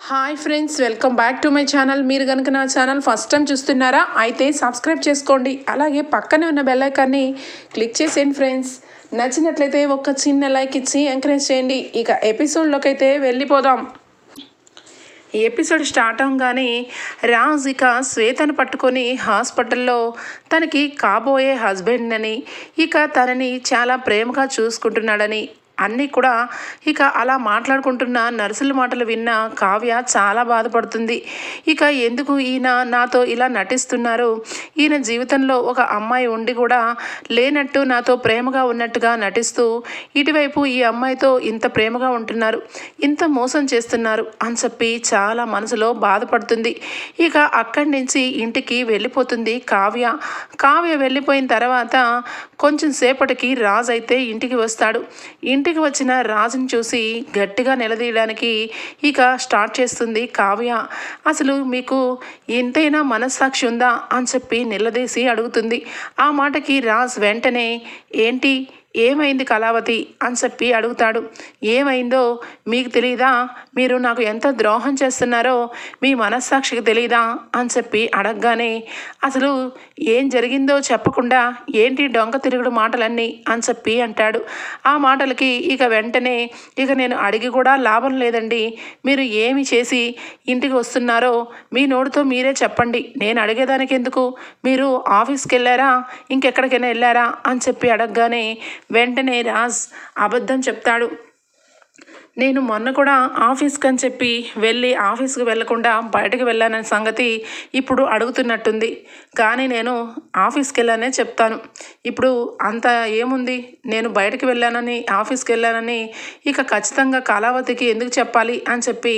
Hi friends welcome back to my channel మీరు కనుక నా ఛానల్ ఫస్ట్ టైం చూస్తున్నారా అయితే సబ్స్క్రైబ్ చేసుకోండి. అలాగే పక్కనే ఉన్న బెల్ ఐకాన్ని క్లిక్ చేసేయండి ఫ్రెండ్స్ నచ్చినట్లయితే ఒక చిన్న లైక్ ఇచ్చి ఎంకరేజ్ చేయండి. ఇక ఎపిసోడ్లోకి అయితే వెళ్ళిపోదాం. ఈ ఎపిసోడ్ స్టార్ట్ అవగానే రాజ్ ఇక శ్వేతను పట్టుకొని హాస్పిటల్లో తనకి కాబోయే హస్బెండ్ అని ఇక తనని చాలా ప్రేమగా చూసుకుంటున్నాడని అన్నీ కూడా ఇక అలా మాట్లాడుకుంటున్న నర్సుల మాటలు విన్న కావ్య చాలా బాధపడుతుంది. ఇక ఎందుకు ఈయన నాతో ఇలా నటిస్తున్నారు? ఈయన జీవితంలో ఒక అమ్మాయి ఉండి కూడా లేనట్టు నాతో ప్రేమగా ఉన్నట్టుగా నటిస్తూ ఇటువైపు ఈ అమ్మాయితో ఇంత ప్రేమగా ఉంటున్నారు. ఇంత మోసం చేస్తున్నారు అని చెప్పి చాలా మనసులో బాధపడుతుంది. ఇక అక్కడి నుంచి ఇంటికి వెళ్ళిపోతుంది కావ్య. కావ్య వెళ్ళిపోయిన తర్వాత కొంచెం సేపటికి రాజు అయితే ఇంటికి వస్తాడు. ఇంటి ఇంటికి వచ్చిన రాజుని చూసి గట్టిగా నిలదీయడానికి ఇక స్టార్ట్ చేస్తుంది కావ్య. అసలు మీకు ఎంతైనా మనస్సాక్షి ఉందా? అని చెప్పి నిలదీసి అడుగుతుంది. ఆ మాటకి రాజ్ వెంటనే ఏంటి? ఏమైంది కళావతి? అని చెప్పి అడుగుతాడు. ఏమైందో మీకు తెలియదా మీరు నాకు ఎంత ద్రోహం చేస్తున్నారో మీ మనస్సాక్షికి తెలియదా అని చెప్పి అడగగానే అసలు ఏం జరిగిందో చెప్పకుండా ఏంటి డొంక తిరుగుడు మాటలన్నీ? అని చెప్పి అంటాడు. ఆ మాటలకి ఇక వెంటనే ఇక నేను అడిగి కూడా లాభం లేదండి. మీరు ఏమి చేసి ఇంటికి వస్తున్నారో మీ నోటితో మీరే చెప్పండి. నేను అడిగేదానికి ఎందుకు మీరు ఆఫీస్కి వెళ్ళారా? ఇంకెక్కడికైనా వెళ్ళారా? అని చెప్పి అడగగానే వెంటనే రాజ్ అబద్ధం చెప్తాడు. నేను మొన్న కూడా ఆఫీస్కి అని చెప్పి వెళ్ళి ఆఫీస్కి వెళ్ళకుండా బయటకు వెళ్ళాననే సంగతి ఇప్పుడు అడుగుతున్నట్టుంది. కానీ నేను ఆఫీస్కి వెళ్ళానే చెప్తాను. ఇప్పుడు అంత ఏముంది? నేను బయటకు వెళ్ళానని ఆఫీస్కి వెళ్ళానని ఇక ఖచ్చితంగా కళావతికి ఎందుకు చెప్పాలి అని చెప్పి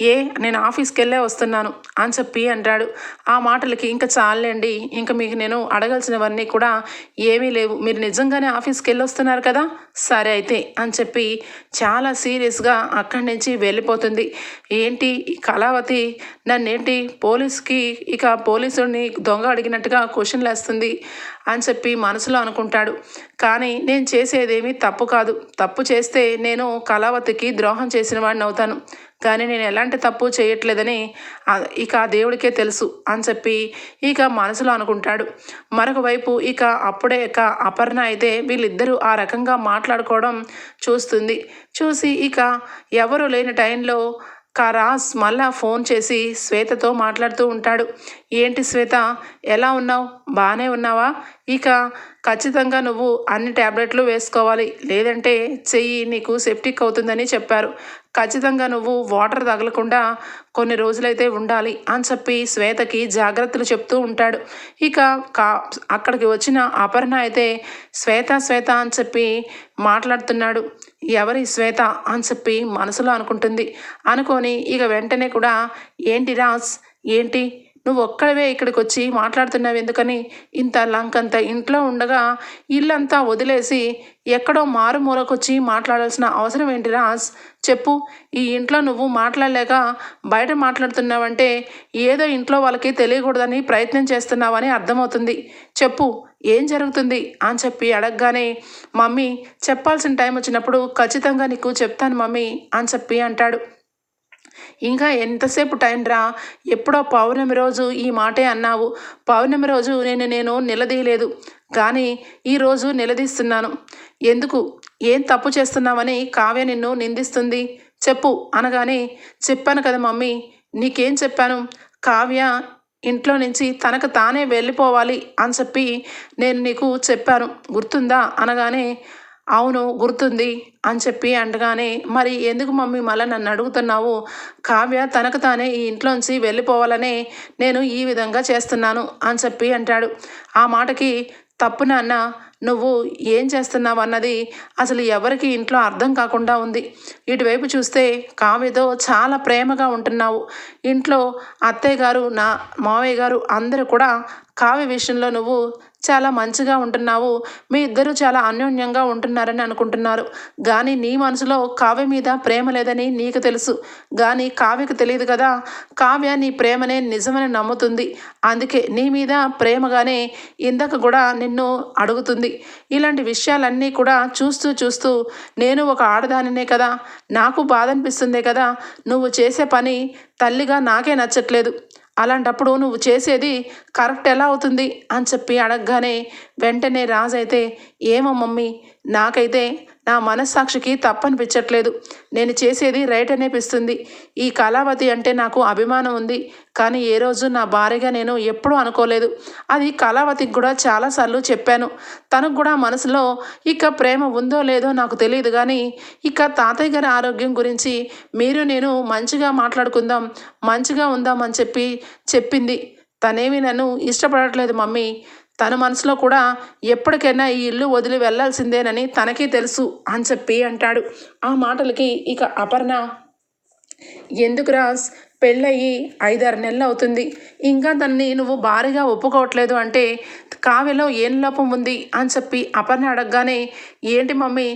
ఏ నేను ఆఫీస్కి వెళ్ళే వస్తున్నాను అని చెప్పి అంటాడు. ఆ మాటలకి ఇంకా చాలండి. ఇంకా మీకు నేను అడగాల్సినవన్నీ కూడా ఏమీ లేవు. మీరు నిజంగానే ఆఫీస్కి వెళ్ళి వస్తున్నారు కదా? సరే అయితే అని చెప్పి చాలా సీరియస్ సీరియస్గా అక్కడి నుంచి వెళ్ళిపోతుంది. ఏంటి కళావతి? నన్నేంటి? పోలీస్కి ఇక పోలీసుని దొంగ అడిగినట్టుగా క్వశ్చన్లు వేస్తుంది అని చెప్పి మనసులో అనుకుంటాడు. కానీ నేను చేసేదేమీ తప్పు కాదు. తప్పు చేస్తే నేను కళావతికి ద్రోహం చేసిన వాడిని అవుతాను. కానీ నేను ఎలాంటి తప్పు చేయట్లేదని ఇక ఆ దేవుడికే తెలుసు అని చెప్పి ఇక మనసులో అనుకుంటాడు. మరొక వైపు ఇక అప్పుడే ఇక అపర్ణ అయితే వీళ్ళిద్దరూ ఆ రకంగా మాట్లాడుకోవడం చూస్తుంది. చూసి ఇక ఎవరు లేని టైంలో కరాస్ మళ్ళా ఫోన్ చేసి శ్వేతతో మాట్లాడుతూ ఉంటాడు. ఏంటి శ్వేత? ఎలా ఉన్నావు? బాగానే ఉన్నావా? ఇక ఖచ్చితంగా నువ్వు అన్ని ట్యాబ్లెట్లు వేసుకోవాలి. లేదంటే చెయ్యి నీకు సెప్టిక్ అవుతుందని చెప్పారు. ఖచ్చితంగా నువ్వు వాటర్ తగలకుండా కొన్ని రోజులైతే ఉండాలి అని చెప్పి శ్వేతకి జాగ్రత్తలు చెప్తూ ఉంటాడు. ఇక కా అక్కడికి వచ్చిన అపర్ణ అయితే శ్వేత శ్వేత అని చెప్పి మాట్లాడుతున్నాడు. ఎవరి శ్వేత అని చెప్పి మనసులో అనుకుంటుంది. అనుకొని ఇక వెంటనే కూడా ఏంటి రాజ్? ఏంటి? నువ్వు ఒక్కడవే ఇక్కడికి వచ్చి మాట్లాడుతున్నావు ఎందుకని? ఇంత లంకంత ఇంట్లో ఉండగా ఇల్లంతా వదిలేసి ఎక్కడో మారుమూలకొచ్చి మాట్లాడాల్సిన అవసరం ఏంటి రాజ్? చెప్పు. ఈ ఇంట్లో నువ్వు మాట్లాడలేక బయట మాట్లాడుతున్నావంటే ఏదో ఇంట్లో వాళ్ళకి తెలియకూడదని ప్రయత్నం చేస్తున్నావని అర్థమవుతుంది. చెప్పు. ఏం జరుగుతుంది? అని చెప్పి అడగగానే మమ్మీ చెప్పాల్సిన టైం వచ్చినప్పుడు ఖచ్చితంగా నీకు చెప్తాను మమ్మీ అని చెప్పి అంటాడు. ఇంకా ఎంతసేపు టైం రా? ఎప్పుడో పౌర్ణమి రోజు ఈ మాటే అన్నావు. పౌర్ణమి రోజు నేను నేను నిలదీయలేదు. కానీ ఈరోజు నిలదీస్తున్నాను. ఎందుకు? ఏం తప్పు చేస్తున్నావని కావ్య నిన్ను నిందిస్తుంది. చెప్పు అనగానే చెప్పాను కదా మమ్మీ. నీకేం చెప్పాను? కావ్య ఇంట్లో నుంచి తనకు తానే వెళ్ళిపోవాలి అని చెప్పి నేను నీకు చెప్పాను. గుర్తుందా? అనగానే అవును గుర్తుంది అని చెప్పి అంటగానే మరి ఎందుకు మమ్మీ మళ్ళీ నన్ను అడుగుతున్నావు? కావ్య తనకు తానే ఈ ఇంట్లోంచి వెళ్ళిపోవాలనే నేను ఈ విధంగా చేస్తున్నాను అని చెప్పి అంటాడు. ఆ మాటకి తప్పు నాన్న నువ్వు ఏం చేస్తున్నావు అన్నది అసలు ఎవరికి ఇంట్లో అర్థం కాకుండా ఉంది. ఇటువైపు చూస్తే కావ్యతో చాలా ప్రేమగా ఉంటున్నావు. ఇంట్లో అత్తయ్య గారు నా మావయ్య గారు అందరూ కూడా కావ్య విషయంలో నువ్వు చాలా మంచిగా ఉంటున్నావు. మీ ఇద్దరు చాలా అన్యోన్యంగా ఉంటున్నారని అనుకుంటున్నారు. కానీ నీ మనసులో కావ్య మీద ప్రేమ లేదని నీకు తెలుసు. కానీ కావ్యకు తెలియదు కదా. కావ్య నీ ప్రేమనే నిజమని నమ్ముతుంది. అందుకే నీ మీద ప్రేమగానే ఇందాక కూడా నిన్ను అడుగుతుంది. ఇలాంటి విషయాలన్నీ కూడా చూస్తూ చూస్తూ నేను ఒక ఆడదానినే కదా. నాకు బాధ అనిపిస్తుందే కదా. నువ్వు చేసే పని తల్లిగా నాకే నచ్చట్లేదు. అలాంటప్పుడు నువ్వు చేసేది కరెక్ట్ ఎలా అవుతుంది అని చెప్పి అడగగానే వెంటనే రాజు అయితే ఏమో మమ్మీ నాకైతే నా మనస్సాక్షికి తప్పనిపించట్లేదు. నేను చేసేది రైట్ అనిపిస్తుంది ఈ కళావతి అంటే నాకు అభిమానం ఉంది. కానీ ఏ రోజు నా భార్యగా నేను ఎప్పుడూ అనుకోలేదు. అది కళావతికి కూడా చాలాసార్లు చెప్పాను. తనకు కూడా మనసులో ఇక ప్రేమ ఉందో లేదో నాకు తెలియదు కానీ ఇక తాతయ్య గారి ఆరోగ్యం గురించి మీరు నేను మంచిగా మాట్లాడుకుందాం మంచిగా ఉందామని చెప్పి చెప్పింది. తనేమి నన్ను ఇష్టపడట్లేదు మమ్మీ. తన మనసులో కూడా ఎప్పటికైనా ఈ ఇల్లు వదిలి వెళ్ళాల్సిందేనని తనకే తెలుసు అని చెప్పి అంటాడు. ఆ మాటలకి ఇక అపర్ణ ఎందుకు పెళ్ళయి ఐదారు నెలలు అవుతుంది. ఇంకా తన్ని నువ్వు భారీగా ఒప్పుకోవట్లేదు అంటే కావ్యలో ఏం లోపం ఉంది అని చెప్పి అపర్ణ అడగగానే ఏంటి మమ్మీ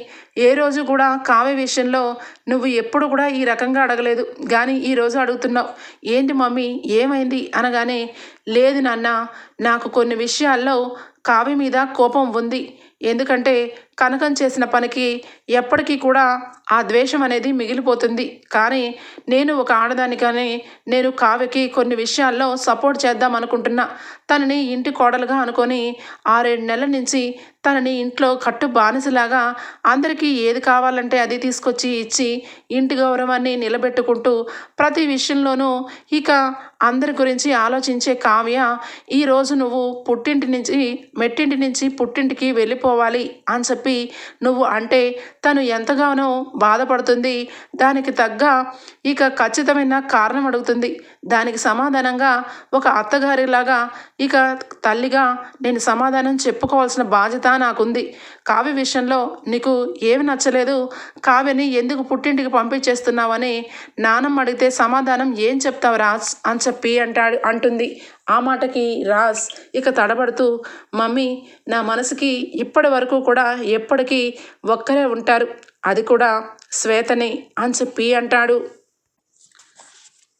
ఏ రోజు కూడా కావ్య విషయంలో నువ్వు ఎప్పుడు కూడా ఈ రకంగా అడగలేదు. కానీ ఈరోజు అడుగుతున్నావు. ఏంటి మమ్మీ ఏమైంది? అనగానే లేదు నాన్న నాకు కొన్ని విషయాల్లో కావ్య మీద కోపం ఉంది. ఎందుకంటే కనకం చేసిన పనికి ఎప్పటికీ కూడా ఆ ద్వేషం అనేది మిగిలిపోతుంది. కానీ నేను ఒక ఆడదాని కానీ నేను కావ్యకి కొన్ని విషయాల్లో సపోర్ట్ చేద్దాం అనుకుంటున్నా. తనని ఇంటి కోడలుగా అనుకొని ఆరేడు నెలల నుంచి తనని ఇంట్లో కట్టు బానిసలాగా అందరికీ ఏది కావాలంటే అది తీసుకొచ్చి ఇచ్చి ఇంటి గౌరవాన్ని నిలబెట్టుకుంటూ ప్రతి విషయంలోనూ ఇక అందరి గురించి ఆలోచించే కావ్య ఈరోజు నువ్వు పుట్టింటి నుంచి మెట్టింటి నుంచి పుట్టింటికి వెళ్ళిపోవాలి అని చెప్పి చెప్పి నువ్వు అంటే తను ఎంతగానో బాధపడుతుంది. దానికి తగ్గ ఇక ఖచ్చితమైన కారణం అడుగుతుంది. దానికి సమాధానంగా ఒక అత్తగారిలాగా ఇక తల్లిగా నేను సమాధానం చెప్పుకోవాల్సిన బాధ్యత నాకుంది. కావ్య విషయంలో నీకు ఏమి నచ్చలేదు? కావ్యని ఎందుకు పుట్టింటికి పంపించేస్తున్నావని నానమ్మ అడిగితే సమాధానం ఏం చెప్తావు రాజ్ అని చెప్పి అంటాడు అంటుంది. ఆ మాటకి రాజ్ ఇక తడబడుతూ మమ్మీ నా మనసుకి ఇప్పటి వరకు కూడా ఎప్పటికీ ఒక్కరే ఉంటారు. అది కూడా శ్వేతని అని చెప్పి అంటాడు.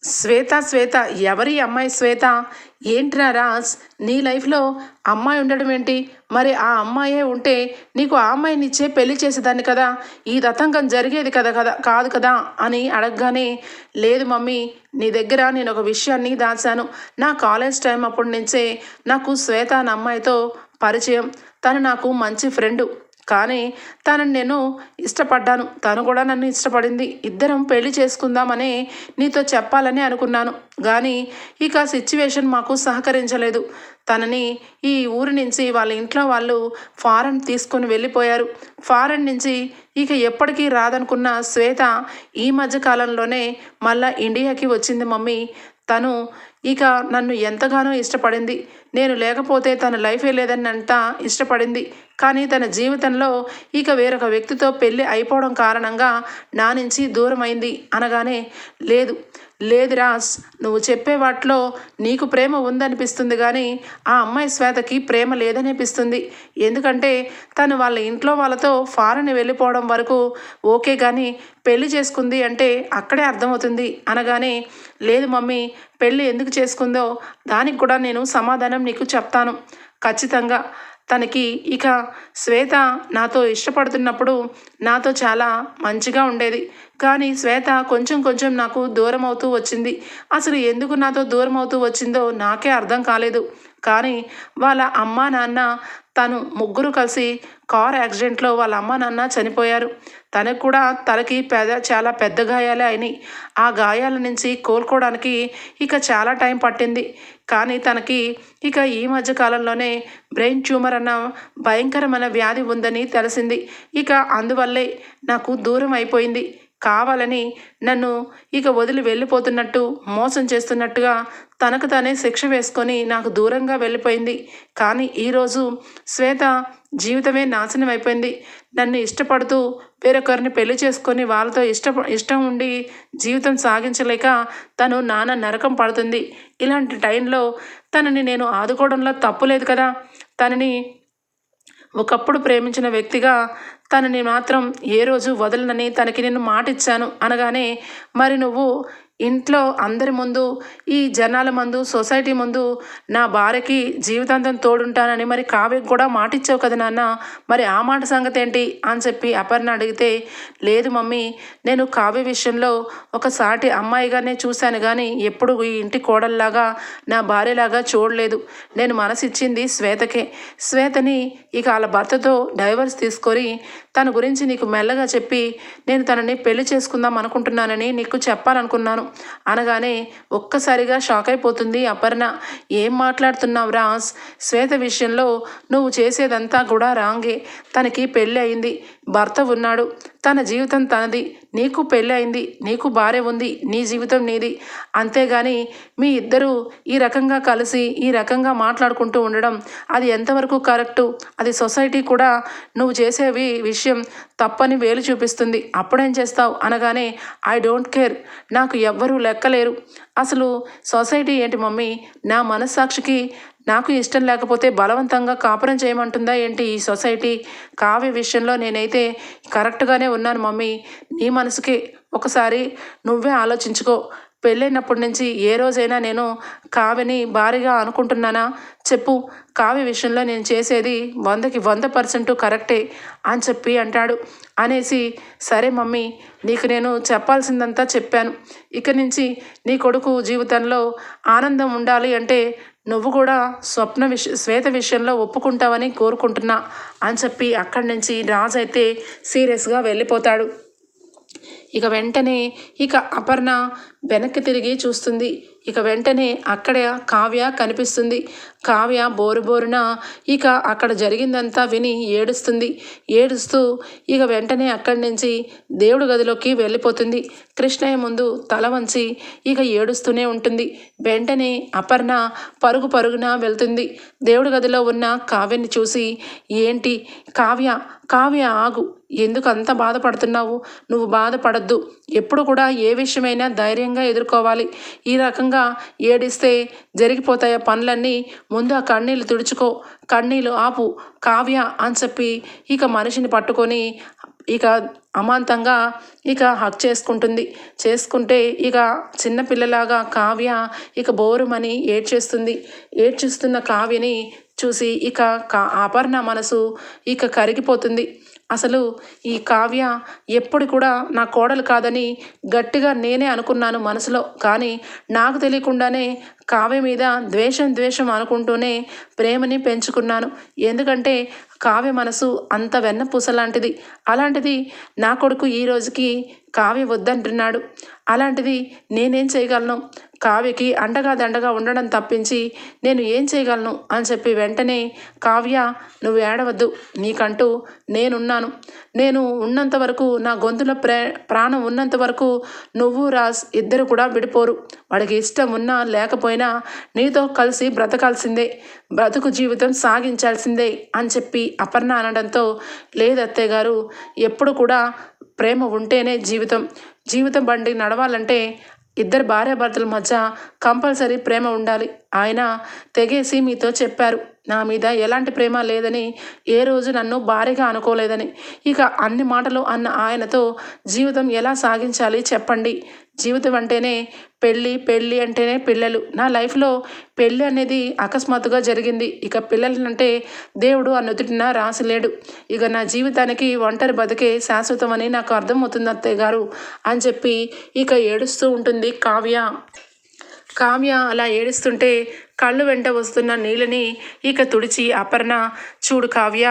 శ్వేత శ్వేత ఎవరి అమ్మాయి శ్వేత? ఏంట్రా రాజ్? నీ లైఫ్లో అమ్మాయి ఉండడం ఏంటి? మరి ఆ అమ్మాయే ఉంటే నీకు ఆ అమ్మాయినిచ్చే పెళ్ళి చేసేదాన్ని కదా? ఈ దతంగం జరిగేది కదా కదా కాదు కదా అని అడగగానే లేదు మమ్మీ నీ దగ్గర నేను ఒక విషయాన్ని దాచాను నా కాలేజ్ టైం అప్పటి నుంచే నాకు శ్వేత అమ్మాయితో పరిచయం. తను నాకు మంచి ఫ్రెండు. కానీ తనని నేను ఇష్టపడ్డాను. తను కూడా నన్ను ఇష్టపడింది. ఇద్దరం పెళ్ళి చేసుకుందామని నీతో చెప్పాలని అనుకున్నాను. కానీ ఇక సిచ్యువేషన్ మాకు సహకరించలేదు. తనని ఈ ఊరి నుంచి వాళ్ళ ఇంట్లో వాళ్ళు ఫారెన్ తీసుకొని వెళ్ళిపోయారు. ఫారెన్ నుంచి ఇక ఎప్పటికీ రాదనుకున్న శ్వేత ఈ మధ్య కాలంలోనే మళ్ళా ఇండియాకి వచ్చింది మమ్మీ. తను ఇక నన్ను ఎంతగానో ఇష్టపడింది. నేను లేకపోతే తన లైఫే లేదని అంత ఇష్టపడింది. కానీ తన జీవితంలో ఇక వేరొక వ్యక్తితో పెళ్ళి అయిపోవడం కారణంగా నా నుంచి దూరమైంది అనగానే లేదు. లేదు రాజ్ నువ్వు చెప్పే వాటిలో నీకు ప్రేమ ఉందనిపిస్తుంది కానీ ఆ అమ్మాయి శ్వేతకి ప్రేమ లేదనిపిస్తుంది. ఎందుకంటే తను వాళ్ళ ఇంట్లో వాళ్ళతో ఫారెన్ వెళ్ళిపోవడం వరకు ఓకే కానీ పెళ్ళి చేసుకుంది అంటే అక్కడే అర్థమవుతుంది. అనగానే లేదు మమ్మీ పెళ్ళి ఎందుకు చేసుకుందో దానికి కూడా నేను సమాధానం నీకు చెప్తాను. ఖచ్చితంగా. తనకి ఇక శ్వేత నాతో ఇష్టపడుతున్నప్పుడు నాతో చాలా మంచిగా ఉండేది. కానీ శ్వేత కొంచెం కొంచెం నాకు దూరం అవుతూ వచ్చింది. అసలు ఎందుకు నాతో దూరం అవుతూ వచ్చిందో నాకే అర్థం కాలేదు. కానీ వాళ్ళ అమ్మ నాన్న తను ముగ్గురు కలిసి కార్ యాక్సిడెంట్లో వాళ్ళ అమ్మ నాన్న చనిపోయారు. తనకు కూడా తలకి పెద్ద చాలా పెద్ద గాయాలే అయినాయి. ఆ గాయాల నుంచి కోలుకోవడానికి ఇక చాలా టైం పట్టింది. కానీ తనకి ఇక ఈ మధ్య కాలంలోనే బ్రెయిన్ ట్యూమర్ అన్న భయంకరమైన వ్యాధి ఉందని తెలిసింది. ఇక అందువల్లే నాకు దూరం అయిపోయింది. కావాలని నన్ను ఇక వదిలి వెళ్ళిపోతున్నట్టు మోసం చేస్తున్నట్టుగా తనకు తానే శిక్ష వేసుకొని నాకు దూరంగా వెళ్ళిపోయింది. కానీ ఈరోజు శ్వేత జీవితమే నాశనం అయిపోయింది. నన్ను ఇష్టపడుతూ వేరొకరిని పెళ్ళి చేసుకొని వాళ్ళతో ఇష్ట ఇష్టం ఉండి జీవితం సాగించలేక తను నాన్న నరకం పడుతుంది. ఇలాంటి టైంలో తనని నేను ఆదుకోవడంలో తప్పు లేదు కదా. తనని ఒకప్పుడు ప్రేమించిన వ్యక్తిగా తనని మాత్రం ఏ రోజు వదలనని తనకి నేను మాట ఇచ్చాను అనగానే మరి నువ్వు ఇంట్లో అందరి ముందు ఈ జనాల ముందు సొసైటీ ముందు నా భార్యకి జీవితాంతం తోడుంటానని మరి కావ్యకు కూడా మాట ఇచ్చావు కదా నాన్న? మరి ఆ మాట సంగతి ఏంటి? అని చెప్పి అపర్ణ అడిగితే లేదు మమ్మీ నేను కావ్య విషయంలో ఒక సాటి అమ్మాయిగానే చూశాను కానీ ఎప్పుడు ఈ ఇంటి కోడల్లాగా నా భార్యలాగా చూడలేదు. నేను మనసిచ్చింది శ్వేతకే. శ్వేతని ఇక వాళ్ళ భర్తతో డైవర్స్ తీసుకొని తన గురించి నీకు మెల్లగా చెప్పి నేను తనని పెళ్ళి చేసుకుందాం అనుకుంటున్నానని నీకు చెప్పాలనుకున్నాను. అనగానే ఒక్కసారిగా షాక్ అయిపోతుంది అపర్ణ. ఏం మాట్లాడుతున్నావు రాస్ శ్వేత విషయంలో నువ్వు చేసేదంతా కూడా రాంగే. తనకి పెళ్ళి అయింది. భర్త ఉన్నాడు. తన జీవితం తనది. నీకు పెళ్ళి అయింది నీకు భార్య ఉంది నీ జీవితం నీది. అంతేగాని మీ ఇద్దరూ ఈ రకంగా కలిసి ఈ రకంగా మాట్లాడుకుంటూ ఉండడం అది ఎంతవరకు కరెక్టు? అది సొసైటీ కూడా నువ్వు చేసేవి విషయం తప్పని వేలు చూపిస్తుంది. అప్పుడేం చేస్తావు? అనగానే ఐ డోంట్ కేర్. నాకు ఎవ్వరూ లెక్కలేరు. అసలు సొసైటీ ఏంటి మమ్మీ? నా మనస్సాక్షికి నాకు ఇష్టం లేకపోతే బలవంతంగా కాపురం చేయమంటుందా ఏంటి ఈ సొసైటీ? కావ్య విషయంలో నేనైతే కరెక్ట్గానే ఉన్నాను మమ్మీ. నీ మనసుకి ఒకసారి నువ్వే ఆలోచించుకో. పెళ్ళైనప్పటి నుంచి ఏ రోజైనా నేను కావ్యని భారీగా అనుకుంటున్నానా? చెప్పు. కావ్య విషయంలో నేను చేసేది వందకి వంద పర్సెంట్ కరెక్టే అని చెప్పి అంటాడు. అనేసి సరే మమ్మీ నీకు నేను చెప్పాల్సిందంతా చెప్పాను. ఇక నుంచి నీ కొడుకు జీవితంలో ఆనందం ఉండాలి అంటే నువ్వు కూడా స్వప్న విష శ్వేత విషయంలో ఒప్పుకుంటావని కోరుకుంటున్నా అని చెప్పి అక్కడి నుంచి రాజు అయితే సీరియస్గా వెళ్ళిపోతాడు. ఇక వెంటనే ఇక అపర్ణ వెనక్కి తిరిగి చూస్తుంది. ఇక వెంటనే అక్కడ కావ్య కనిపిస్తుంది. కావ్య బోరు బోరున ఇక అక్కడ జరిగిందంతా విని ఏడుస్తుంది. ఏడుస్తూ ఇక వెంటనే అక్కడి నుంచి దేవుడి గదిలోకి వెళ్ళిపోతుంది. కృష్ణయ్య ముందు తల వంచి ఇక ఏడుస్తూనే ఉంటుంది. వెంటనే అపర్ణ పరుగు పరుగున వెళ్తుంది. దేవుడి గదిలో ఉన్న కావ్యని చూసి ఏంటి? కావ్య కావ్య ఆగు. ఎందుకు అంత బాధపడుతున్నావు? నువ్వు బాధపడద్దు. ఎప్పుడు కూడా ఏ విషయమైనా ధైర్యంగా ఎదుర్కోవాలి. ఈ రకంగా ఏడిస్తే జరిగిపోతాయి పనులన్నీ ముందు ఆ కన్నీళ్ళు తుడుచుకో కన్నీళ్ళు ఆపు కావ్య అని చెప్పి ఇక మనిషిని పట్టుకొని ఇక అమాంతంగా ఇక హక్ చేసుకుంటుంది. చేసుకుంటే ఇక చిన్నపిల్లలాగా కావ్య ఇక బోరుమని ఏడ్చేస్తుంది. ఏడ్చిస్తున్న కావ్యని చూసి ఇక కా అపర్ణ మనసు ఇక కరిగిపోతుంది. అసలు ఈ కావ్య ఎప్పుడు కూడా నా కోడలు కాదని గట్టిగా నేనే అనుకున్నాను మనసులో. కానీ నాకు తెలియకుండానే కావ్య మీద ద్వేషం ద్వేషం అనుకుంటూనే ప్రేమని పెంచుకున్నాను. ఎందుకంటే కావ్య మనసు అంత వెన్నపూస లాంటిది. అలాంటిది నా కొడుకు ఈ రోజుకి కావ్య వద్దంటున్నాడు. అలాంటిది నేనేం చేయగలను? కావ్యకి అండగా దండగా ఉండడం తప్పించి నేను ఏం చేయగలను? అని చెప్పి వెంటనే కావ్య నువ్వు ఏడవద్దు. నీకంటూ నేనున్నాను. నేను ఉన్నంత వరకు నా గొంతులో ప్రే ప్రాణం ఉన్నంత వరకు నువ్వు రాజ్ ఇద్దరు కూడా విడిపోరు. వాడికి ఇష్టం ఉన్నా లేకపోయినా నీతో కలిసి బ్రతకాల్సిందే బ్రతుకు జీవితం సాగించాల్సిందే అని చెప్పి అపర్ణ అనడంతో లేదు గారు ఎప్పుడు కూడా ప్రేమ ఉంటేనే జీవితం. జీవితం బండి నడవాలంటే ఇద్దరు భార్యాభర్తల మధ్య కంపల్సరీ ప్రేమ ఉండాలి. ఆయన తెగేసి మీతో చెప్పారు. నా మీద ఎలాంటి ప్రేమ లేదని ఏ రోజు నన్ను భారీగా అనుకోలేదని. ఇక అన్ని మాటలు అన్న ఆయనతో జీవితం ఎలా సాగించాలి చెప్పండి. జీవితం అంటేనే పెళ్ళి పెళ్ళి అంటేనే పిల్లలు. నా లైఫ్లో పెళ్ళి అనేది అకస్మాత్తుగా జరిగింది. ఇక పిల్లలంటే దేవుడు ఆ రాసిలేడు ఇక నా జీవితానికి ఒంటరి బతికే శాశ్వతం అని నాకు అర్థమవుతుంది అత్తయ్య గారు అని చెప్పి ఇక ఏడుస్తూ ఉంటుంది కావ్య. కావ్య అలా ఏడుస్తుంటే కళ్ళు వెంట వస్తున్న నీళ్ళని ఇక తుడిచి అపర్ణ చూడు కావ్య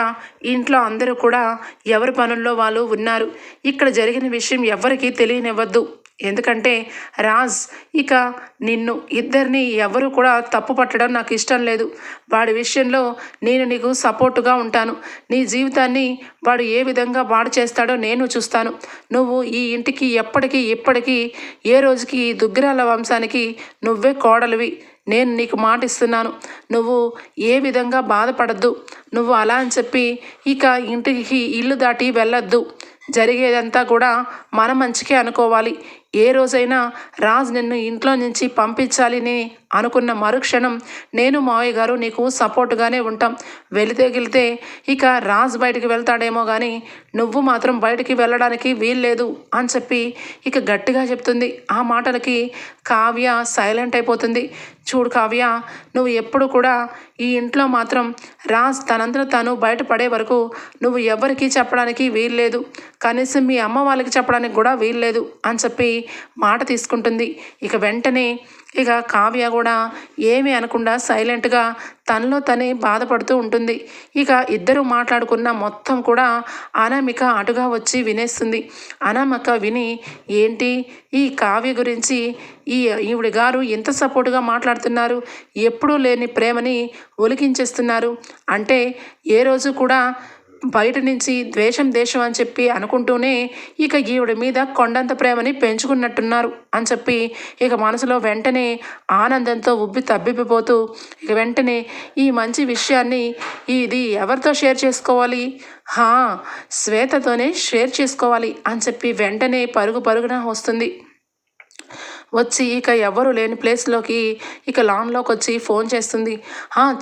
ఇంట్లో అందరూ కూడా ఎవరి పనుల్లో వాళ్ళు ఉన్నారు. ఇక్కడ జరిగిన విషయం ఎవరికీ తెలియనివ్వద్దు. ఎందుకంటే రాజ్ ఇక నిన్ను ఇద్దరిని ఎవరు కూడా తప్పు పట్టడం నాకు ఇష్టం లేదు. వాడి విషయంలో నేను నీకు సపోర్టుగా ఉంటాను. నీ జీవితాన్ని వాడు ఏ విధంగా వాడు చేస్తాడో నేను చూస్తాను. నువ్వు ఈ ఇంటికి ఎప్పటికీ ఇప్పటికీ ఏ రోజుకి ఈ దుగ్గిరాల వంశానికి నువ్వే కోడలివి. నేను నీకు మాట ఇస్తున్నాను. నువ్వు ఏ విధంగా బాధపడద్దు. నువ్వు అలా అని చెప్పి ఇక ఇంటికి ఇల్లు దాటి వెళ్ళొద్దు. జరిగేదంతా కూడా మన మంచికే అనుకోవాలి. ఏ రోజైనా రాజ్ నిన్ను ఇంట్లో నుంచి పంపించాలని అనుకున్న మరుక్షణం నేను మావయ్య గారు నీకు సపోర్ట్గానే ఉంటాం. వెళితే గెలితే ఇక రాజ్ బయటికి వెళ్తాడేమో కానీ నువ్వు మాత్రం బయటికి వెళ్ళడానికి వీల్లేదు అని చెప్పి ఇక గట్టిగా చెప్తుంది. ఆ మాటలకి కావ్య సైలెంట్ అయిపోతుంది. చూడు కావ్య నువ్వు ఎప్పుడు కూడా ఈ ఇంట్లో మాత్రం రాజ్ తనంతట తను బయటపడే వరకు నువ్వు ఎవరికీ చెప్పడానికి వీల్లేదు. కనీసం మీ అమ్మ వాళ్ళకి చెప్పడానికి కూడా వీల్లేదు అని చెప్పి మాట తీసుకుంటుంది. ఇక వెంటనే ఇక కావ్య కూడా ఏమీ అనకుండా సైలెంట్గా తనలో తనే బాధపడుతూ ఉంటుంది. ఇక ఇద్దరు మాట్లాడుకున్న మొత్తం కూడా అనామిక అటుగా వచ్చి వినేస్తుంది. అనామిక విని ఏంటి? ఈ కావ్య గురించి ఈ ఈవిడ గారు ఎంత సపోర్టుగా మాట్లాడుతున్నారు. ఎప్పుడూ లేని ప్రేమని ఒలికించేస్తున్నారు. అంటే ఏ రోజు కూడా బయట నుంచి ద్వేషం దేశం అని చెప్పి అనుకుంటూనే ఇక ఈవిడి మీద కొండంత ప్రేమని పెంచుకున్నట్టున్నారు అని చెప్పి ఇక మనసులో వెంటనే ఆనందంతో ఉబ్బి తబ్బిబ్బిపోతూ ఇక వెంటనే ఈ మంచి విషయాన్ని ఇది ఎవరితో షేర్ చేసుకోవాలి? హా శ్వేతతోనే షేర్ చేసుకోవాలి అని చెప్పి వెంటనే పరుగు పరుగున వస్తుంది. వచ్చి ఇక ఎవరు లేని ప్లేస్లోకి ఇక లాన్లోకి వచ్చి ఫోన్ చేస్తుంది.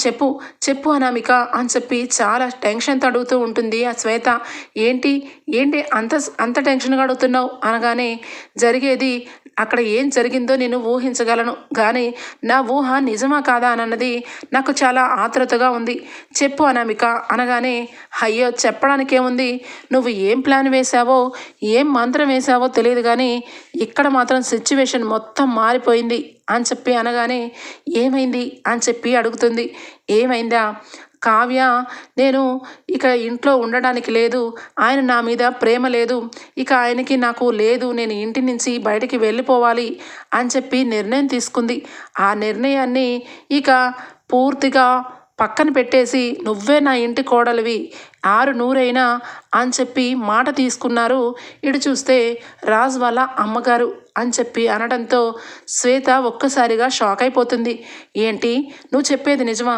చెప్పు చెప్పు అనామిక అని చెప్పి చాలా టెన్షన్తో అడుగుతూ ఉంటుంది ఆ శ్వేత. ఏంటి ఏంటి అంత అంత టెన్షన్గా అడుగుతున్నావు? అనగానే జరిగేది అక్కడ ఏం జరిగిందో నేను ఊహించగలను. కానీ నా ఊహ నిజమా కాదా అన్నది నాకు చాలా ఆతృతగా ఉంది. చెప్పు అనామిక అనగానే అయ్యో చెప్పడానికేముంది? నువ్వు ఏం ప్లాన్ వేశావో ఏం మంత్రం వేశావో తెలియదు కానీ ఇక్కడ మాత్రం సిచ్యువేషన్ మొత్తం మారిపోయింది అని చెప్పి అనగానే ఏమైంది అని చెప్పి అడుగుతుంది. ఏమైందా? కావ్య నేను ఇక ఇంట్లో ఉండడానికి లేదు. ఆయన నా మీద ప్రేమ లేదు. ఇక ఆయనకి నాకు లేదు. నేను ఇంటి నుంచి బయటికి వెళ్ళిపోవాలి అని చెప్పి నిర్ణయం తీసుకుంది. ఆ నిర్ణయాన్ని ఇక పూర్తిగా పక్కన పెట్టేసి నువ్వే నా ఇంటి కోడలివి. ఆరు నూరైనా అని చెప్పి మాట తీసుకున్నారు. ఇటు చూస్తే రాజు వాళ్ళ అమ్మగారు అని చెప్పి అనడంతో శ్వేత ఒక్కసారిగా షాక్ అయిపోతుంది. ఏంటి? నువ్వు చెప్పేది నిజమా?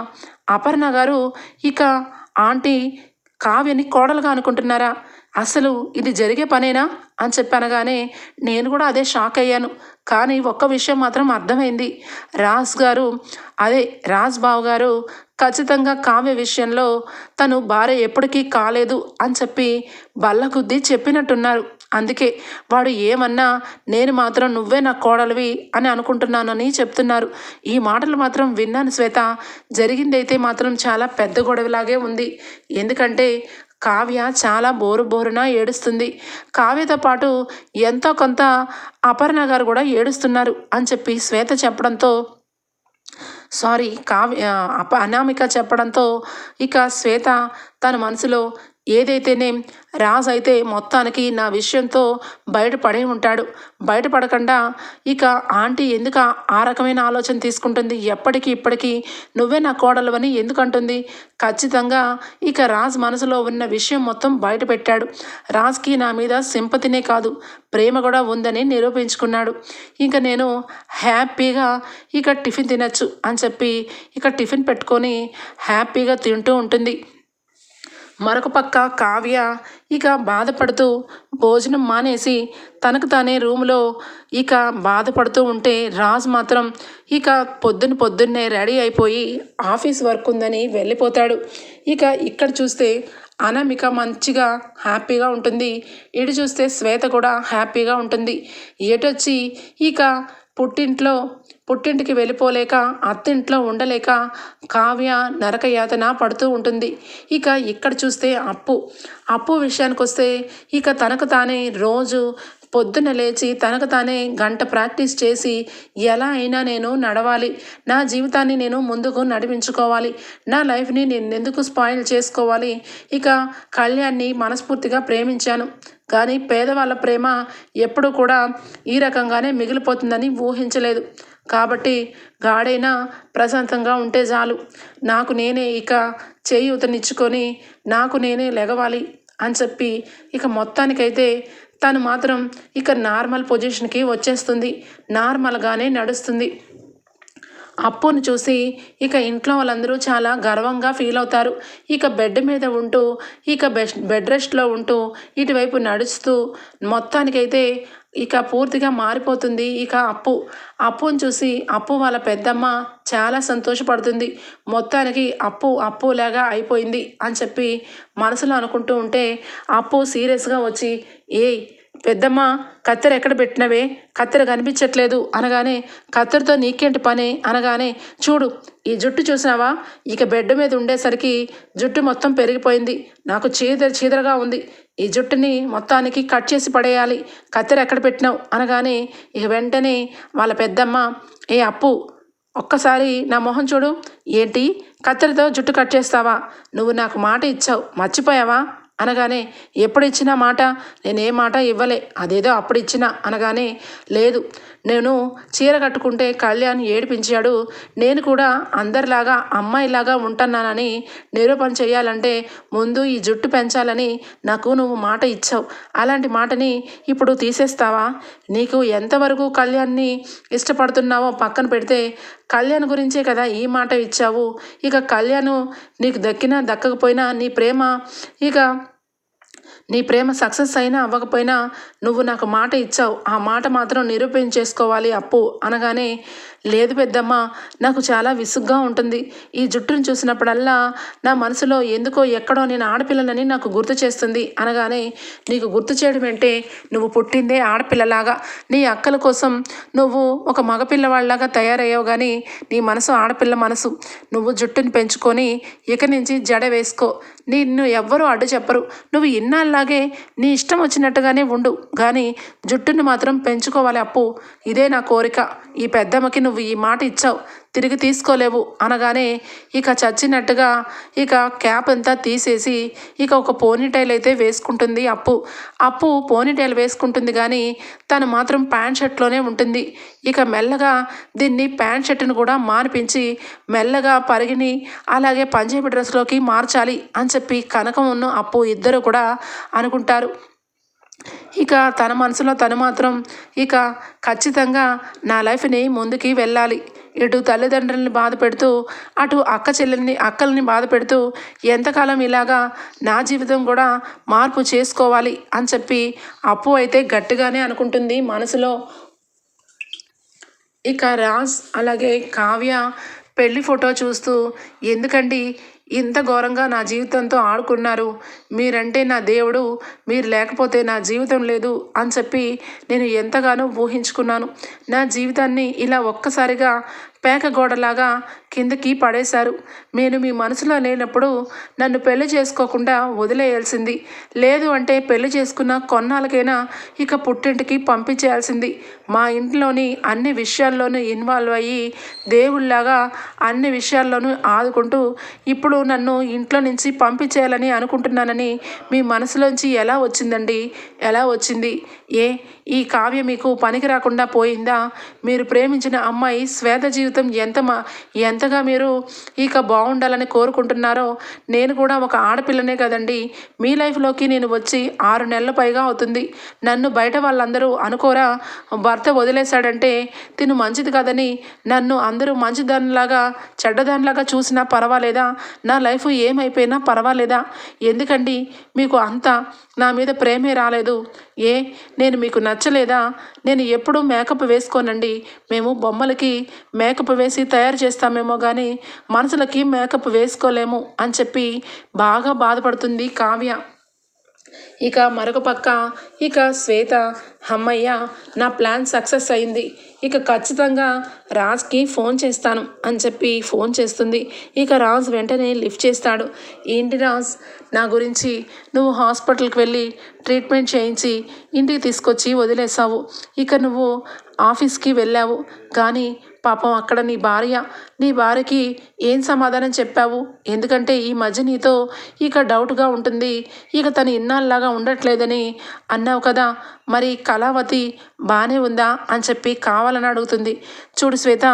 అపర్ణ గారు ఇక ఆంటీ కావ్యని కోడలుగా అనుకుంటున్నారా? అసలు ఇది జరిగే పనేనా? అని చెప్పనగానే నేను కూడా అదే షాక్ అయ్యాను. కానీ ఒక్క విషయం మాత్రం అర్థమైంది. రాజ్ గారు అదే రాజ్ బాబు గారు ఖచ్చితంగా కావ్య విషయంలో తను భార్య ఎప్పటికీ కాలేదు అని చెప్పి బల్లగుద్ది చెప్పినట్టున్నారు. అందుకే వాడు ఏమన్నా నేను మాత్రం నువ్వే నా కోడలివి అని అనుకుంటున్నానని చెప్తున్నారు. ఈ మాటలు మాత్రం విన్నాను శ్వేత. జరిగిందైతే మాత్రం చాలా పెద్ద గొడవలాగే ఉంది. ఎందుకంటే కావ్య చాలా బోరు బోరున ఏడుస్తుంది. కావ్యతో పాటు ఎంతో కొంత అపర్ణ గారు కూడా ఏడుస్తున్నారు అని చెప్పి శ్వేత చెప్పడంతో సారీ కావ్య అప అనామిక చెప్పడంతో ఇక శ్వేత తన మనసులో ఏదైతేనే రాజ్ అయితే మొత్తానికి నా విషయంతో బయటపడి ఉంటాడు. బయటపడకుండా ఇక ఆంటీ ఎందుకు ఆ రకమైన ఆలోచన తీసుకుంటుంది? ఎప్పటికీ ఇప్పటికీ నువ్వే నా కోడలవని ఎందుకంటుంది? ఖచ్చితంగా ఇక రాజ్ మనసులో ఉన్న విషయం మొత్తం బయట పెట్టాడు రాజ్కి నా మీద సింపతినే కాదు ప్రేమ కూడా ఉందని నిరూపించుకున్నాడు. ఇంకా నేను హ్యాపీగా ఇక టిఫిన్ తినచ్చు అని చెప్పి ఇక టిఫిన్ పెట్టుకొని హ్యాపీగా తింటూ ఉంటుంది. మరొక పక్క కావ్య ఇక బాధపడుతూ భోజనం మానేసి తనకు తానే రూమ్లో ఇక బాధపడుతూ ఉంటే రాజ్ మాత్రం ఇక పొద్దున పొద్దున్నే రెడీ అయిపోయి ఆఫీస్ వర్క్ ఉందని వెళ్ళిపోతాడు. ఇక ఇక్కడ చూస్తే అనామిక మంచిగా హ్యాపీగా ఉంటుంది. ఇటు చూస్తే శ్వేత కూడా హ్యాపీగా ఉంటుంది. ఎటొచ్చి ఇక పుట్టింట్లో పుట్టింటికి వెళ్ళిపోలేక అత్తింట్లో ఉండలేక కావ్య నరకయాతన పడుతూ ఉంటుంది. ఇక ఇక్కడ చూస్తే అప్పు. అప్పు విషయానికి వస్తే ఇక తనకు తానే రోజు పొద్దున లేచి తనకు తానే గంట ప్రాక్టీస్ చేసి ఎలా అయినా నేను నడవాలి. నా జీవితాన్ని నేను ముందుకు నడిపించుకోవాలి. నా లైఫ్ని నేను ఎందుకు స్పాయిల్ చేసుకోవాలి? ఇక కళ్యాణ్ని మనస్ఫూర్తిగా ప్రేమించాను. కానీ పేదవాళ్ళ ప్రేమ ఎప్పుడూ కూడా ఈ రకంగానే మిగిలిపోతుందని ఊహించలేదు. కాబట్టి గాడైనా ప్రశాంతంగా ఉంటే చాలు. నాకు నేనే ఇక చేయూతనిచ్చుకొని నాకు నేనే లెగవాలి అని చెప్పి ఇక మొత్తానికైతే తను మాత్రం ఇక నార్మల్ పొజిషన్కి వచ్చేస్తుంది. నార్మల్గానే నడుస్తుంది. అప్పును చూసి ఇక ఇంట్లో వాళ్ళందరూ చాలా గర్వంగా ఫీల్ అవుతారు. ఇక బెడ్ మీద ఉంటూ ఇక బెడ్ బెడ్ రెస్ట్లో ఉంటూ ఇటువైపు నడుస్తూ మొత్తానికైతే ఇక పూర్తిగా మారిపోతుంది. ఇక అప్పు అప్పును చూసి అప్పు వాళ్ళ పెద్దమ్మ చాలా సంతోషపడుతుంది. మొత్తానికి అప్పు అప్పులాగా అయిపోయింది అని చెప్పి మనసులో అనుకుంటూ ఉంటే అప్పు సీరియస్గా వచ్చి ఏయ్ పెద్దమ్మ కత్తెర ఎక్కడ పెట్టినవే? కత్తెర కనిపించట్లేదు. అనగానే కత్తెరతో నీకేంటి పని? అనగానే చూడు ఈ జుట్టు చూసినావా? ఇక బెడ్ మీద ఉండేసరికి జుట్టు మొత్తం పెరిగిపోయింది. నాకు చీదర చీదరగా ఉంది. ఈ జుట్టుని మొత్తానికి కట్ చేసి పడేయాలి. కత్తెర ఎక్కడ పెట్టినావు? అనగానే ఇక వెంటనే వాళ్ళ పెద్దమ్మ ఏ అప్పు ఒక్కసారి నా మొహం చూడు. ఏంటి? కత్తెరతో జుట్టు కట్ చేస్తావా? నువ్వు నాకు మాట ఇచ్చావు. మర్చిపోయావా? అనగానే ఎప్పుడు ఇచ్చిన మాట? నేనే మాట ఇవ్వలే. అదేదో అప్పుడు ఇచ్చిన అనగానే లేదు. నేను చీర కట్టుకుంటే కళ్యాణ్ ఏడిపించాడు. నేను కూడా అందరిలాగా అమ్మాయిలాగా ఉంటున్నానని నిరూపణ చేయాలంటే ముందు ఈ జుట్టు పెంచాలని నాకు నువ్వు మాట ఇచ్చావు. అలాంటి మాటని ఇప్పుడు తీసేస్తావా? నీకు ఎంతవరకు కళ్యాణ్ని ఇష్టపడుతున్నావో పక్కన పెడితే కళ్యాణ్ గురించే కదా ఈ మాట ఇచ్చావు. ఇక కళ్యాణ్ నీకు దక్కినా దక్కకపోయినా నీ ప్రేమ ఇక నీ ప్రేమ సక్సెస్ అయినా అవ్వకపోయినా నువ్వు నాకు మాట ఇచ్చావు. ఆ మాట మాత్రం నిరూపించేసుకోవాలి అప్పు అనగానే లేదు పెద్దమ్మ నాకు చాలా విసుగ్గా ఉంటుంది. ఈ జుట్టును చూసినప్పుడల్లా నా మనసులో ఎందుకో ఎక్కడో నేను ఆడపిల్లనని నాకు గుర్తు చేస్తుంది. అనగానే నీకు గుర్తు చేయడం అంటే నువ్వు పుట్టిందే ఆడపిల్లలాగా. నీ అక్కల కోసం నువ్వు ఒక మగపిల్లవాళ్ళలాగా తయారయ్యావు కానీ నీ మనసు ఆడపిల్ల మనసు. నువ్వు జుట్టుని పెంచుకొని ఇక నుంచి జడ వేసుకో. నిన్ను ఎవ్వరూ అడ్డు చెప్పరు. నువ్వు ఇన్నాళ్ళలాగే నీ ఇష్టం వచ్చినట్టుగానే ఉండు. కానీ జుట్టుని మాత్రం పెంచుకోవాలి అప్పు. ఇదే నా కోరిక. ఈ పెద్దమ్మకి నువ్వు ఈ మాట ఇచ్చావు. తిరిగి తీసుకోలేవు. అనగానే ఇక చచ్చినట్టుగా ఇక క్యాప్ అంతా తీసేసి ఇక ఒక పోనీటైల్ అయితే వేసుకుంటుంది అప్పు. అప్పు పోనీటైల్ వేసుకుంటుంది కానీ తను మాత్రం ప్యాంట్ షర్ట్లోనే ఉంటుంది. ఇక మెల్లగా దీన్ని ప్యాంట్ షర్ట్ని కూడా మార్పించి మెల్లగా పరిగిని అలాగే పంజాబీ డ్రెస్లోకి మార్చాలి అని చెప్పి కనకం ఉన్న అప్పు ఇద్దరు కూడా అనుకుంటారు. ఇక తన మనసులో తను మాత్రం ఇక ఖచ్చితంగా నా లైఫ్ని ముందుకి వెళ్ళాలి. ఇటు తల్లిదండ్రులని బాధ పెడుతూ అటు అక్క చెల్లెల్ని అక్కల్ని బాధ పెడుతూ ఎంతకాలం ఇలాగా నా జీవితం కూడా మార్పు చేసుకోవాలి అని చెప్పి అప్పు అయితే గట్టిగానే అనుకుంటుంది మనసులో. ఇక రాజ్ అలాగే కావ్య పెళ్ళి ఫోటో చూస్తూ ఎందుకండి? ఇంత ఘోరంగా నా జీవితంతో ఆడుకున్నారు. మీరంటే నా దేవుడు మీరు లేకపోతే నా జీవితం లేదు అని చెప్పి నేను ఎంతగానో ఊహించుకున్నాను. నా జీవితాన్ని ఇలా ఒక్కసారిగా పేక గోడలాగా కిందకి పడేశారు. నేను మీ మనసులో లేనప్పుడు నన్ను పెళ్ళి చేసుకోకుండా వదిలేయాల్సింది. లేదు అంటే పెళ్ళి చేసుకున్న కొన్నాళ్ళకైనా ఇక పుట్టింటికి పంపించేయాల్సింది. మా ఇంట్లోని అన్ని విషయాల్లోనూ ఇన్వాల్వ్ అయ్యి దేవుళ్ళలాగా అన్ని విషయాల్లోనూ ఆదుకుంటూ ఇప్పుడు నన్ను ఇంట్లో నుంచి పంపించేయాలని అనుకుంటున్నానని మీ మనసులోంచి ఎలా వచ్చిందండి? ఎలా వచ్చింది? ఏ ఈ కావ్య మీకు పనికి రాకుండా పోయిందా? మీరు ప్రేమించిన అమ్మాయి శ్వేత జీవితం ఎంత ఎంతగా మీరు ఇక బాగుండాలని కోరుకుంటున్నారో నేను కూడా ఒక ఆడపిల్లనే కదండి. మీ లైఫ్లోకి నేను వచ్చి ఆరు నెలల పైగా అవుతుంది. నన్ను బయట వాళ్ళందరూ అనుకోరా భర్త వదిలేశాడంటే తిను మంచిది కదని నన్ను అందరూ మంచిదానిలాగా చెడ్డదానిలాగా చూసినా పర్వాలేదా? నా లైఫ్ ఏమైపోయినా పర్వాలేదా? ఎందుకండి మీకు అంత నా మీద ప్రేమే రాలేదు. ఏ నేను మీకు నచ్చలేదా? నేను ఎప్పుడూ మేకప్ వేసుకోనండి. మేము బొమ్మలకి మేకప్ వేసి తయారు చేస్తామేమో కానీ మనసులకి మేకప్ వేసుకోలేము అని చెప్పి బాగా బాధపడుతుంది కావ్య. ఇక మరొక పక్క ఇక శ్వేత అమ్మయ్య నా ప్లాన్ సక్సెస్ అయింది. ఇక ఖచ్చితంగా రాజ్కి ఫోన్ చేస్తాను అని చెప్పి ఫోన్ చేస్తుంది. ఇక రాజ్ వెంటనే లిఫ్ట్ చేస్తాడు. ఏంటి రాజ్ నా గురించి నువ్వు హాస్పిటల్కి వెళ్ళి ట్రీట్మెంట్ చేయించి ఇంటికి తీసుకొచ్చి వదిలేసావు ఇక నువ్వు ఆఫీస్కి వెళ్ళావు. కానీ పాపం అక్కడ నీ భార్య నీ భార్యకి ఏం సమాధానం చెప్పావు? ఎందుకంటే ఈ మధ్య నీతో ఇక డౌట్గా ఉంటుంది. ఇక తను ఇన్నాళ్ళలాగా ఉండట్లేదని అన్నావు కదా. మరి కళావతి బాగానే ఉందా అని చెప్పి కావాలని అడుగుతుంది. చూడు శ్వేత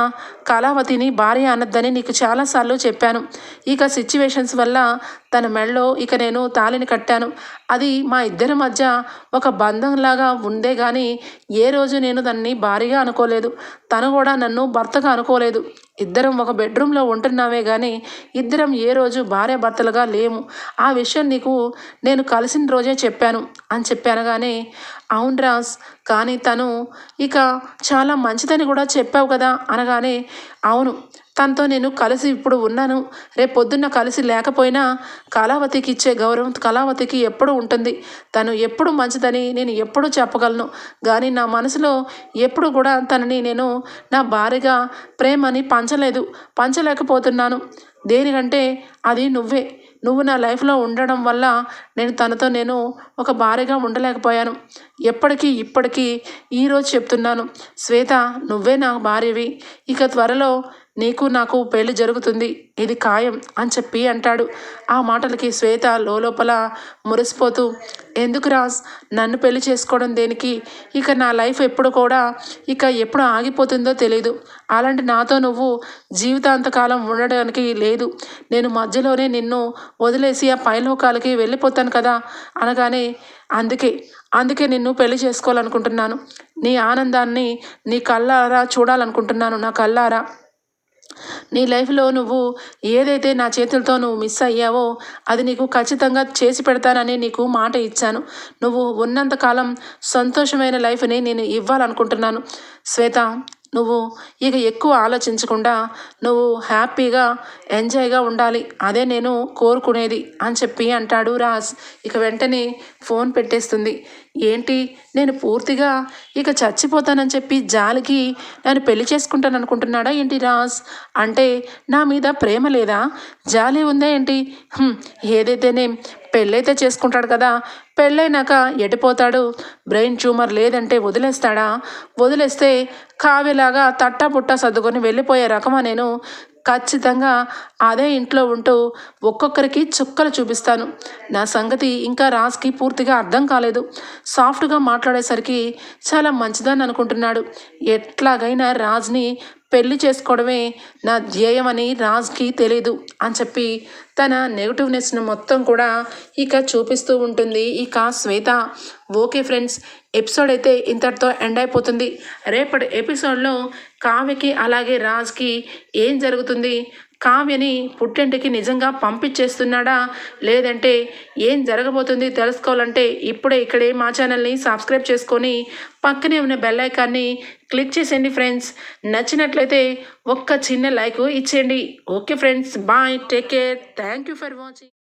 కళావతిని భార్య అనద్దని నీకు చాలాసార్లు చెప్పాను. ఇక సిచ్యువేషన్స్ వల్ల తన మెడలో ఇక నేను తాళిని కట్టాను. అది మా ఇద్దరి మధ్య ఒక బంధంలాగా ఉందే కానీ ఏ రోజు నేను దాన్ని భారీగా అనుకోలేదు. తను కూడా నన్ను భర్తగా అనుకోలేదు. ఇద్దరం ఒక బెడ్రూమ్లో ఉంటున్నామే కానీ ఇద్దరం ఏ రోజు భార్య భర్తలుగా లేము. ఆ విషయం నీకు నేను కలిసిన రోజే చెప్పాను అని చెప్పాను కానీ అవును రాజ్ కానీ తను ఇక చాలా మంచిదని కూడా చెప్పావు కదా అనగానే అవును తనతో నేను కలిసి ఇప్పుడు ఉన్నాను. రేపు పొద్దున్న కలిసి లేకపోయినా కళావతికి ఇచ్చే గౌరవం కళావతికి ఎప్పుడు ఉంటుంది. తను ఎప్పుడు మంచిదని నేను ఎప్పుడు చెప్పగలను. కానీ నా మనసులో ఎప్పుడు కూడా తనని నేను నా భార్యగా ప్రేమని పంచలేదు. పంచలేకపోతున్నాను. దేనికంటే అది నువ్వే. నువ్వు నా లైఫ్లో ఉండడం వల్ల నేను తనతో నేను ఒక భార్యగా ఉండలేకపోయాను. ఎప్పటికీ ఇప్పటికీ ఈరోజు చెప్తున్నాను శ్వేత నువ్వే నా భార్యవి. ఇక త్వరలో నీకు నాకు పెళ్ళి జరుగుతుంది. ఇది ఖాయం అని చెప్పి అంటాడు. ఆ మాటలకి శ్వేత లోపల మురిసిపోతూ ఎందుకు రాజ్? నన్ను పెళ్ళి చేసుకోవడం దేనికి? ఇక నా లైఫ్ ఎప్పుడు కూడా ఇక ఎప్పుడు ఆగిపోతుందో తెలియదు అలాంటి నాతో నువ్వు జీవితాంతకాలం ఉండడానికి లేదు. నేను మధ్యలోనే నిన్ను వదిలేసి ఆ పైలోకాలకి వెళ్ళిపోతాను కదా? అనగానే అందుకే అందుకే నిన్ను పెళ్ళి చేసుకోవాలనుకుంటున్నాను. నీ ఆనందాన్ని నీ కళ్ళారా చూడాలనుకుంటున్నాను నా కళ్ళారా? నీ లైఫ్లో నువ్వు ఏదైతే నా చేతులతో నువ్వు మిస్ అయ్యావో అది నీకు ఖచ్చితంగా చేసి పెడతానని నీకు మాట ఇచ్చాను. నువ్వు ఉన్నంతకాలం సంతోషమైన లైఫ్ని నేను ఇవ్వాలనుకుంటున్నాను. శ్వేత నువ్వు ఇక ఎక్కువ ఆలోచించకుండా నువ్వు హ్యాపీగా ఎంజాయ్గా ఉండాలి. అదే నేను కోరుకునేది అని చెప్పి అంటాడు రాజ్. ఇక వెంటనే ఫోన్ పెట్టేస్తుంది. ఏంటి? నేను పూర్తిగా ఇక చచ్చిపోతానని చెప్పి జాలికి నన్ను పెళ్ళి చేసుకుంటాను అనుకుంటున్నాడా ఏంటి రాజ్? అంటే నా మీద ప్రేమ లేదా? జాలి ఉందా ఏంటి? ఏదైతేనే పెళ్ళైతే చేసుకుంటాడు కదా. పెళ్ళైనాక ఎడిపోతాడు. బ్రెయిన్ ట్యూమర్ లేదంటే వదిలేస్తాడా? వదిలేస్తే కావ్యలాగా తట్టపుట్ట సర్దుకొని వెళ్ళిపోయే రకమా నేను? ఖచ్చితంగా అదే ఇంట్లో ఉంటూ ఒక్కొక్కరికి చుక్కలు చూపిస్తాను. నా సంగతి ఇంకా రాజ్కి పూర్తిగా అర్థం కాలేదు. సాఫ్ట్గా మాట్లాడేసరికి చాలా మంచిదని అనుకుంటున్నాడు. ఎట్లాగైనా రాజ్ని పెళ్ళి చేసుకోవడమే నా ధ్యేయమని రాజ్కి తెలీదు అని చెప్పి తన నెగిటివ్నెస్ను మొత్తం కూడా ఇక చూపిస్తూ ఉంటుంది. ఇక శ్వేత ఓకే ఫ్రెండ్స్ ఎపిసోడ్ అయితే ఇంతటితో ఎండ్ అయిపోతుంది. రేపటి ఎపిసోడ్లో కావ్యకి అలాగే రాజ్కి ఏం జరుగుతుంది? కావ్యని పుట్టింటికి నిజంగా పంపించేస్తున్నాడా? లేదంటే ఏం జరగబోతుంది తెలుసుకోవాలంటే ఇప్పుడే ఇక్కడే మా ఛానల్ని సబ్స్క్రైబ్ చేసుకొని పక్కనే ఉన్న బెల్ ఐకాన్ని క్లిక్ చేసేయండి ఫ్రెండ్స్. నచ్చినట్లయితే ఒక్క చిన్న లైక్ ఇచ్చేయండి. Okay friends bye take care thank you for watching.